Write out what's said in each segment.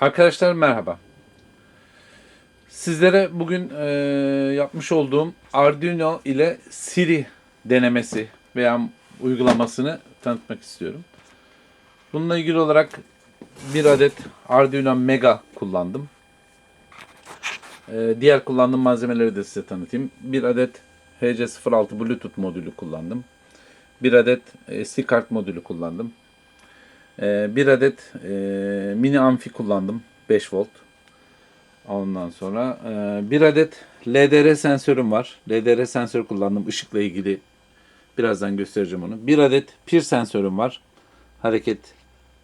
Arkadaşlar merhaba. Sizlere bugün e, yapmış olduğum Arduino ile Siri denemesi veya uygulamasını tanıtmak istiyorum. Bununla ilgili olarak bir adet Arduino Mega kullandım. E, diğer kullandığım malzemeleri de size tanıtayım. Bir adet HC06 Bluetooth modülü kullandım. Bir adet SD kart modülü kullandım. Ee, bir adet e, mini amfi kullandım. 5 volt. Ondan sonra e, bir adet LDR sensörüm var. LDR sensör kullandım ışıkla ilgili. Birazdan göstereceğim onu. Bir adet pir sensörüm var. Hareket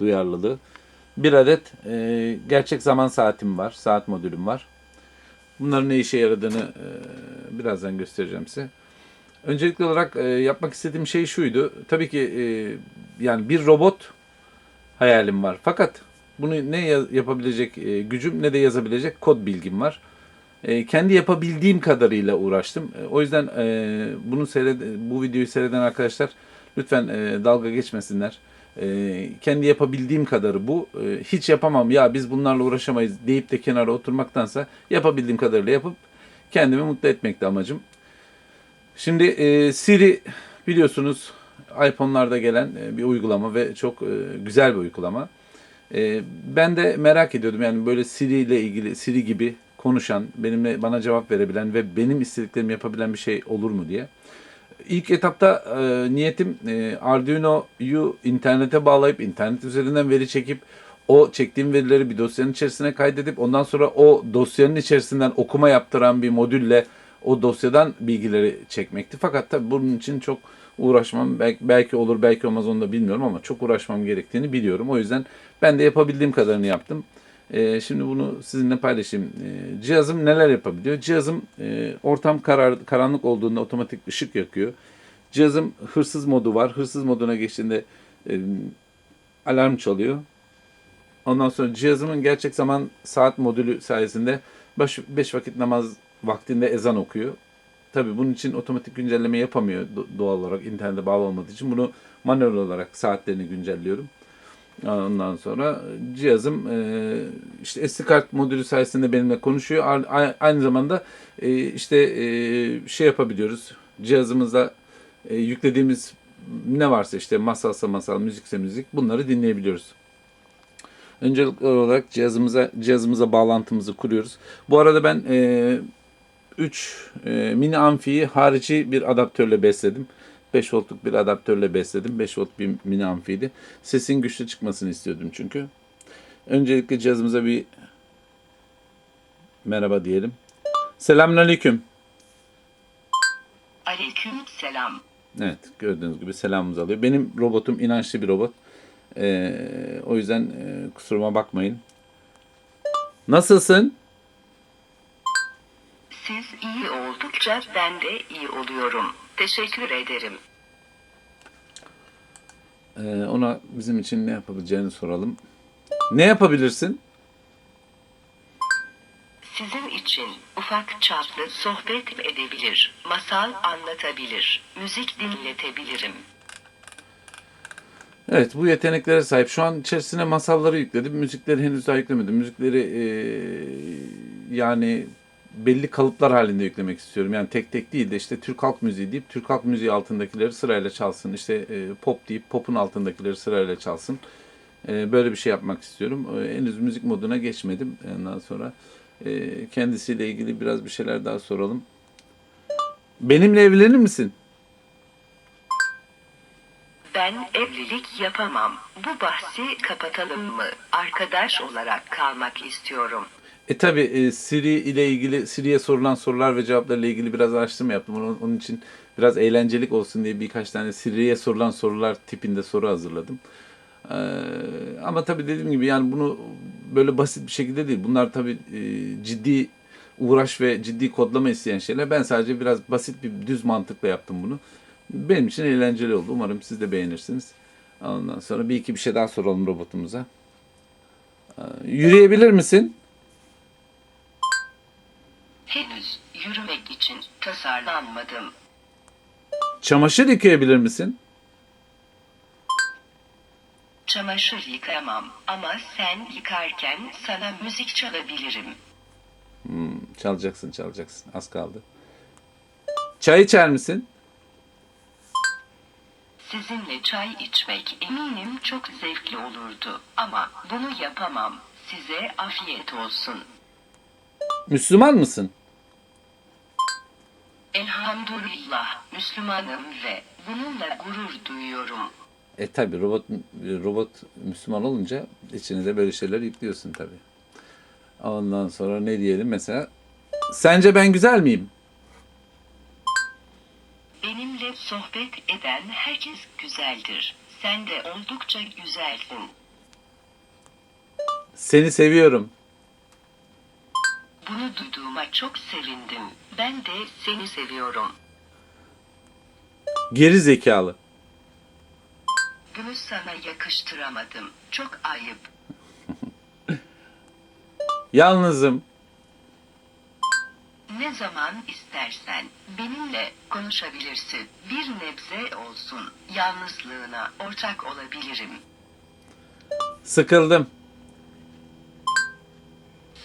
duyarlılığı. Bir adet e, gerçek zaman saatim var. Saat modülüm var. Bunların ne işe yaradığını e, birazdan göstereceğim size. Öncelikli olarak e, yapmak istediğim şey şuydu. Tabii ki e, yani bir robot hayalim var. Fakat bunu ne ya- yapabilecek e, gücüm ne de yazabilecek kod bilgim var. E, kendi yapabildiğim kadarıyla uğraştım. E, o yüzden e, bunu seyred bu videoyu seyreden arkadaşlar lütfen e, dalga geçmesinler. E, kendi yapabildiğim kadarı bu. E, hiç yapamam ya biz bunlarla uğraşamayız deyip de kenara oturmaktansa yapabildiğim kadarıyla yapıp kendimi mutlu etmekti amacım. Şimdi e, Siri biliyorsunuz iPhone'larda gelen e, bir uygulama ve çok e, güzel bir uygulama. E, ben de merak ediyordum yani böyle Siri ile ilgili Siri gibi konuşan, benimle bana cevap verebilen ve benim istediklerimi yapabilen bir şey olur mu diye. İlk etapta e, niyetim e, Arduino'yu internete bağlayıp internet üzerinden veri çekip o çektiğim verileri bir dosyanın içerisine kaydedip ondan sonra o dosyanın içerisinden okuma yaptıran bir modülle o dosyadan bilgileri çekmekti. Fakat tabii bunun için çok uğraşmam belki, belki olur belki olmaz onu da bilmiyorum ama çok uğraşmam gerektiğini biliyorum. O yüzden ben de yapabildiğim kadarını yaptım. Ee, şimdi bunu sizinle paylaşayım. Ee, cihazım neler yapabiliyor? Cihazım e, ortam karar, karanlık olduğunda otomatik ışık yakıyor. Cihazım hırsız modu var. Hırsız moduna geçtiğinde e, alarm çalıyor. Ondan sonra cihazımın gerçek zaman saat modülü sayesinde 5 vakit namaz vaktinde ezan okuyor. Tabii bunun için otomatik güncelleme yapamıyor do- doğal olarak internete bağlı olmadığı için. Bunu manuel olarak saatlerini güncelliyorum. Ondan sonra cihazım e, işte SD kart modülü sayesinde benimle konuşuyor. Aynı zamanda e, işte e, şey yapabiliyoruz. Cihazımızda e, yüklediğimiz ne varsa işte masalsa masal, müzikse müzik bunları dinleyebiliyoruz. Öncelikli olarak cihazımıza cihazımıza bağlantımızı kuruyoruz. Bu arada ben 3 mini amfiyi harici bir adaptörle besledim. 5 voltluk bir adaptörle besledim. 5 volt bir mini amfiydi. Sesin güçlü çıkmasını istiyordum çünkü. Öncelikle cihazımıza bir merhaba diyelim. Selamünaleyküm. Aleyküm selam. Evet gördüğünüz gibi selamımızı alıyor. Benim robotum inançlı bir robot. Ee, o yüzden e, kusuruma bakmayın. Nasılsın? Siz iyi oldukça ben de iyi oluyorum. Teşekkür ederim. Ee, ona bizim için ne yapabileceğini soralım. Ne yapabilirsin? Sizin için ufak çaplı sohbet edebilir, masal anlatabilir, müzik dinletebilirim. Evet bu yeteneklere sahip. Şu an içerisine masalları yükledim. Müzikleri henüz daha yüklemedim. Müzikleri eee, yani belli kalıplar halinde yüklemek istiyorum. Yani tek tek değil de işte Türk halk müziği deyip Türk halk müziği altındakileri sırayla çalsın. İşte eee, pop deyip popun altındakileri sırayla çalsın. Eee, böyle bir şey yapmak istiyorum. Eee, henüz müzik moduna geçmedim. Ondan sonra eee, kendisiyle ilgili biraz bir şeyler daha soralım. Benimle evlenir misin? Ben evlilik yapamam. Bu bahsi kapatalım mı? Arkadaş olarak kalmak istiyorum. E tabi e, Siri ile ilgili Siri'ye sorulan sorular ve cevaplarla ilgili biraz araştırma yaptım. Onun, onun için biraz eğlencelik olsun diye birkaç tane Siri'ye sorulan sorular tipinde soru hazırladım. Ee, ama tabi dediğim gibi yani bunu böyle basit bir şekilde değil. Bunlar tabi e, ciddi uğraş ve ciddi kodlama isteyen şeyler. Ben sadece biraz basit bir düz mantıkla yaptım bunu. Benim için eğlenceli oldu. Umarım siz de beğenirsiniz. Ondan sonra bir iki bir şey daha soralım robotumuza. Ee, yürüyebilir misin? Henüz yürümek için tasarlanmadım. Çamaşır yıkayabilir misin? çamaşır yıkamam ama sen yıkarken sana müzik çalabilirim. Çalacaksın çalacaksın. Az kaldı. Çay içer misin? Sizinle çay içmek eminim çok zevkli olurdu ama bunu yapamam. Size afiyet olsun. Müslüman mısın? Elhamdülillah Müslümanım ve bununla gurur duyuyorum. E tabi robot robot Müslüman olunca içine de böyle şeyler yüklüyorsun tabi. Ondan sonra ne diyelim mesela? Sence ben güzel miyim? Benimle sohbet eden herkes güzeldir. Sen de oldukça güzelsin. Seni seviyorum. Bunu duyduğuma çok sevindim. Ben de seni seviyorum. Geri zekalı. Bunu sana yakıştıramadım. Çok ayıp. Yalnızım. Ne zaman istersen benimle konuşabilirsin. Bir nebze olsun yalnızlığına ortak olabilirim. Sıkıldım.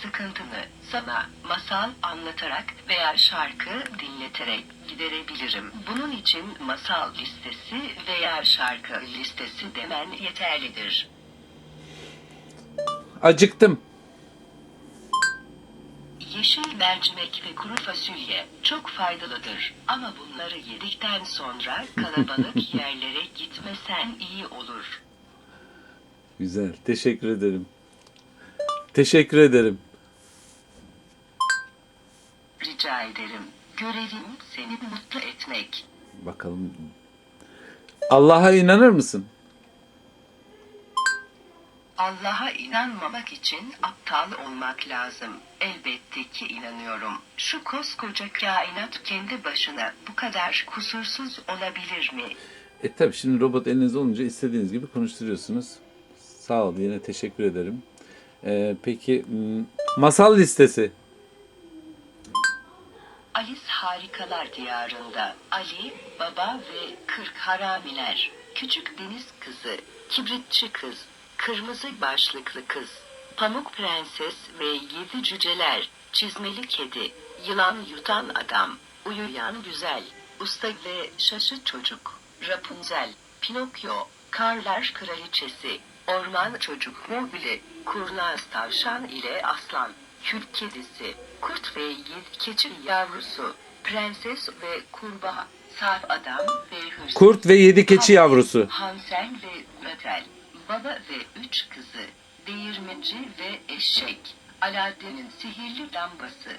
Sıkıntını sana masal anlatarak veya şarkı dinleterek giderebilirim. Bunun için masal listesi veya şarkı listesi demen yeterlidir. Acıktım. Yeşil mercimek ve kuru fasulye çok faydalıdır. Ama bunları yedikten sonra kalabalık yerlere gitmesen iyi olur. Güzel. Teşekkür ederim. Teşekkür ederim. Ederim. Görevim seni mutlu etmek. Bakalım. Allah'a inanır mısın? Allah'a inanmamak için aptal olmak lazım. Elbette ki inanıyorum. Şu koskoca kainat kendi başına bu kadar kusursuz olabilir mi? E tabi şimdi robot elinizde olunca istediğiniz gibi konuşturuyorsunuz. Sağ ol yine teşekkür ederim. Ee, peki masal listesi. Alice Harikalar Diyarında. Ali, Baba ve Kırk Haramiler, Küçük Deniz Kızı, Kibritçi Kız, Kırmızı Başlıklı Kız, Pamuk Prenses ve Yedi Cüceler, Çizmeli Kedi, Yılan Yutan Adam, Uyuyan Güzel, Usta ve Şaşı Çocuk, Rapunzel, Pinokyo, Karlar Kraliçesi, Orman Çocuk Mobile, Kurnaz Tavşan ile Aslan, Kül Kedisi, Kurt ve Yedi Keçi Yavrusu, Prenses ve Kurbağa, Sarp Adam ve Hırsız. Kurt ve yedi keçi yavrusu. Hansel ve Gretel, baba ve üç kızı, değirmenci ve eşek, Aladdin'in sihirli lambası,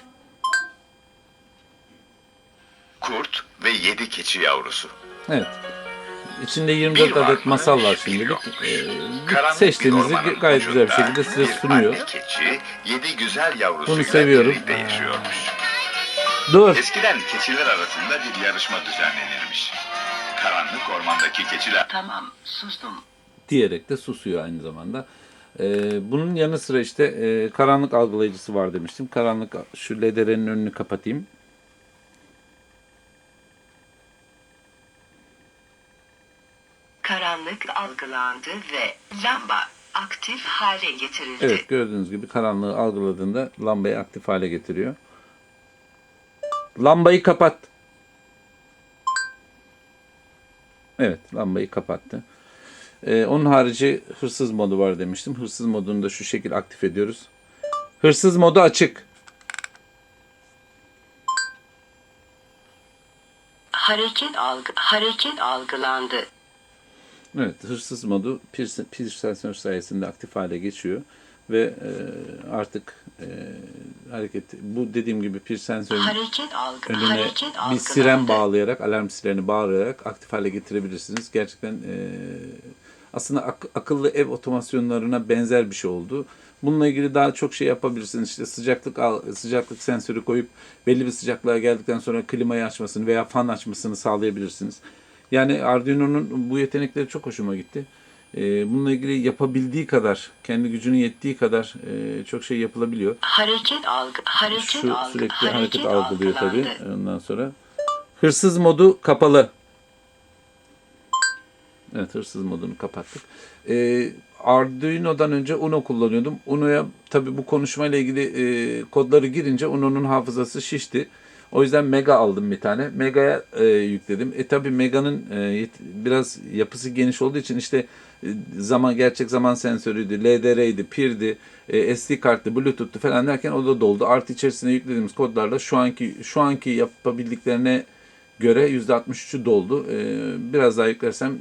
Kurt ve yedi keçi yavrusu. Evet. İçinde 24 Bir adet masal var şimdilik. Ee, seçtiğinizi gayet güzel bir şekilde size sunuyor. keçi, yedi güzel Bunu seviyorum. yaşıyormuş. Dur. Eskiden keçiler arasında bir yarışma düzenlenirmiş. Karanlık ormandaki keçiler tamam sustum. diyerek de susuyor aynı zamanda. Ee, bunun yanı sıra işte e, karanlık algılayıcısı var demiştim. Karanlık şu lederenin önünü kapatayım. Karanlık algılandı ve lamba aktif hale getirildi. Evet gördüğünüz gibi karanlığı algıladığında lambayı aktif hale getiriyor. Lambayı kapat. Evet lambayı kapattı. Ee, onun harici hırsız modu var demiştim. Hırsız modunu da şu şekil aktif ediyoruz. Hırsız modu açık. Hareket algı hareket algılandı. Evet, hırsız modu pir, pir sensör sayesinde aktif hale geçiyor ve e, artık e, hareket bu dediğim gibi pir sensörün Hareket algı önüne hareket bir siren bağlayarak alarm sireni bağlayarak aktif hale getirebilirsiniz. Gerçekten e, aslında ak- akıllı ev otomasyonlarına benzer bir şey oldu. Bununla ilgili daha çok şey yapabilirsiniz. İşte sıcaklık al, sıcaklık sensörü koyup belli bir sıcaklığa geldikten sonra klimayı açmasını veya fan açmasını sağlayabilirsiniz. Yani Arduino'nun bu yetenekleri çok hoşuma gitti. E, bununla ilgili yapabildiği kadar, kendi gücünün yettiği kadar e, çok şey yapılabiliyor. Hareket algı hareket Şu algı sürekli hareket, hareket algılıyor tabii. Ondan sonra hırsız modu kapalı. Evet hırsız modunu kapattık. Ee, Arduino'dan önce Uno kullanıyordum. Uno'ya tabii bu konuşmayla ilgili e, kodları girince Uno'nun hafızası şişti. O yüzden Mega aldım bir tane. Mega'ya e, yükledim. E tabii Mega'nın e, biraz yapısı geniş olduğu için işte e, zaman gerçek zaman sensörüydü, LDR'ydi, PIR'di, e, SD kartı, Bluetooth'tu falan derken o da doldu. Artı içerisine yüklediğimiz kodlarla şu anki şu anki yapabildiklerine göre %63'ü doldu. Ee, biraz daha yüklersem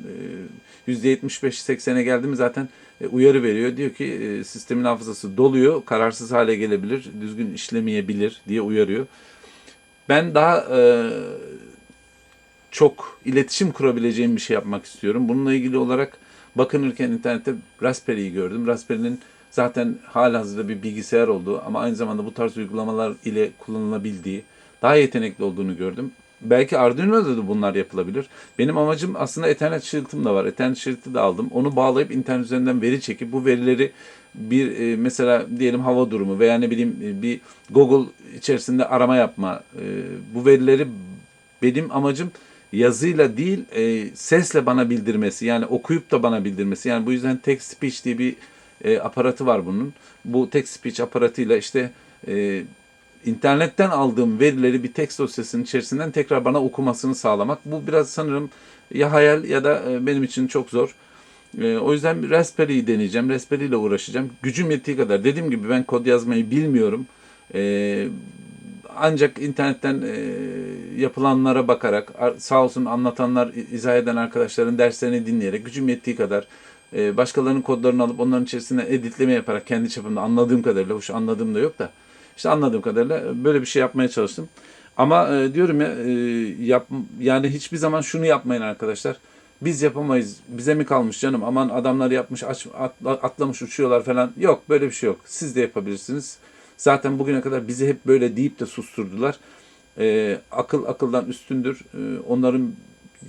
e, %75-80'e geldi mi zaten e, uyarı veriyor. Diyor ki e, sistemin hafızası doluyor, kararsız hale gelebilir, düzgün işlemeyebilir diye uyarıyor. Ben daha e, çok iletişim kurabileceğim bir şey yapmak istiyorum. Bununla ilgili olarak bakınırken internette Raspberry'yi gördüm. Raspberry'nin zaten halihazırda bir bilgisayar olduğu ama aynı zamanda bu tarz uygulamalar ile kullanılabildiği, daha yetenekli olduğunu gördüm. Belki Arduino'da da bunlar yapılabilir. Benim amacım aslında Ethernet şırtım da var. Ethernet şırtı da aldım. Onu bağlayıp internet üzerinden veri çekip bu verileri bir e, mesela diyelim hava durumu veya ne bileyim e, bir Google içerisinde arama yapma. e, bu verileri benim amacım yazıyla değil sesle bana bildirmesi. Yani okuyup da bana bildirmesi. Yani bu yüzden text speech diye bir aparatı var bunun. Bu text speech aparatıyla işte internetten aldığım verileri bir text dosyasının içerisinden tekrar bana okumasını sağlamak. Bu biraz sanırım ya hayal ya da e, benim için çok zor. E, o yüzden bir Raspberry'yi deneyeceğim. Raspberry ile uğraşacağım. Gücüm yettiği kadar. Dediğim gibi ben kod yazmayı bilmiyorum. E, ancak internetten yapılanlara bakarak, ar- sağ olsun anlatanlar, izah eden arkadaşların derslerini dinleyerek, gücüm yettiği kadar başkalarının kodlarını alıp onların içerisine editleme yaparak kendi çapımda anladığım kadarıyla, hoş anladığım da yok da, işte anladığım kadarıyla böyle bir şey yapmaya çalıştım. Ama e, diyorum ya, e, yap, yani hiçbir zaman şunu yapmayın arkadaşlar. Biz yapamayız. Bize mi kalmış canım? Aman adamlar yapmış, aç, atla- atlamış, uçuyorlar falan. Yok, böyle bir şey yok. Siz de yapabilirsiniz. Zaten bugüne kadar bizi hep böyle deyip de susturdular. Ee, akıl akıldan üstündür. Ee, onların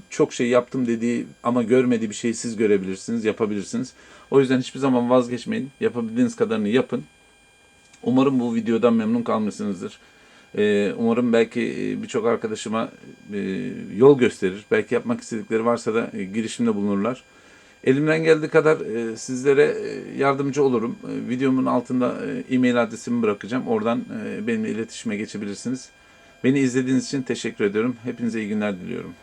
çok şey yaptım dediği ama görmediği bir şeyi siz görebilirsiniz, yapabilirsiniz. O yüzden hiçbir zaman vazgeçmeyin. Yapabildiğiniz kadarını yapın. Umarım bu videodan memnun kalmışsınızdır. Ee, umarım belki e, birçok arkadaşıma e, yol gösterir. Belki yapmak istedikleri varsa da e, girişimde bulunurlar. Elimden geldiği kadar sizlere yardımcı olurum. Videomun altında e-mail adresimi bırakacağım. Oradan e, benimle iletişime geçebilirsiniz. Beni izlediğiniz için teşekkür ediyorum. Hepinize iyi günler diliyorum.